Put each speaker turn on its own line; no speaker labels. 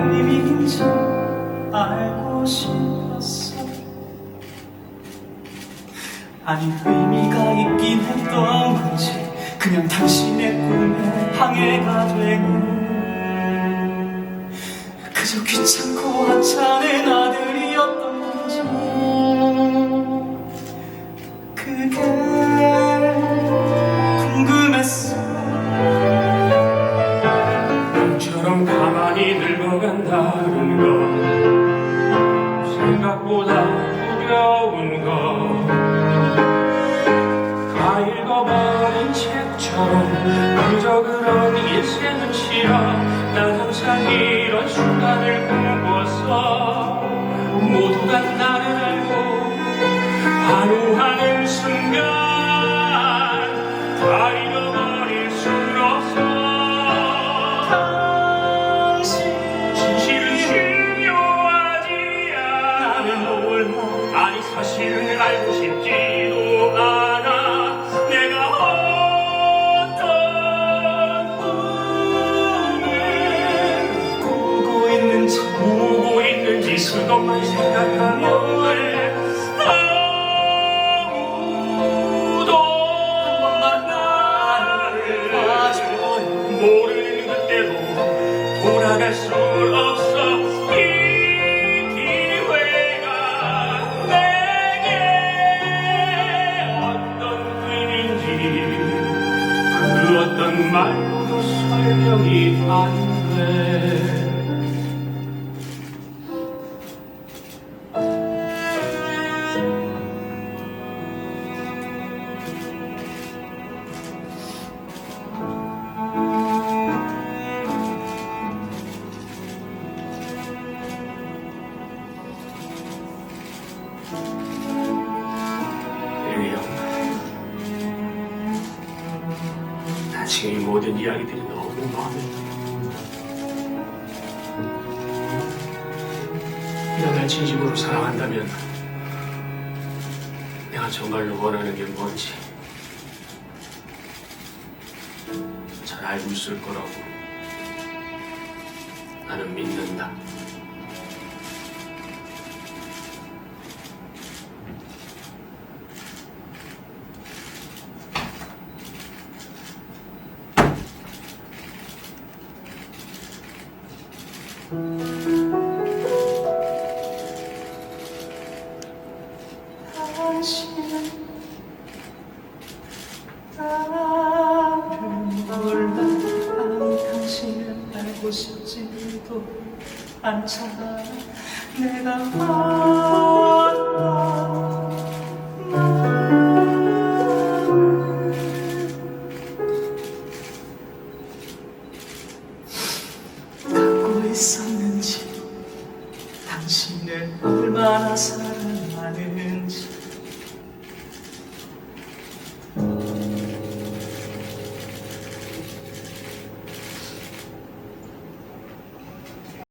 의미인지 알고 싶었어. 아니 의미가 있긴 했던 건지 그냥 당신의 꿈에 방해가 되는 그저 귀찮고 하찮은 아
늙어간다는 거 생각보다 두려운 거다 읽어버린 책처럼 그저 그런 인생은 싫어 난 항상 이런 순간을 꿈꿨어 그것만 생각하면 아무도 나를 모르는 그때로 돌아갈 수 없어. 이 기회가 내게 어떤 의미인지 그 어떤 말로도 설명이 안돼 지금 이 모든 이야기들이 너무 마음에 들어. 네가 날 진심으로 사랑한다면 내가 정말로 원하는 게 뭔지 잘 알고 있을 거라고 나는 믿는다.
알고 싶지도 않잖아 내가 있었는지 당신을 얼마나 사랑하는지.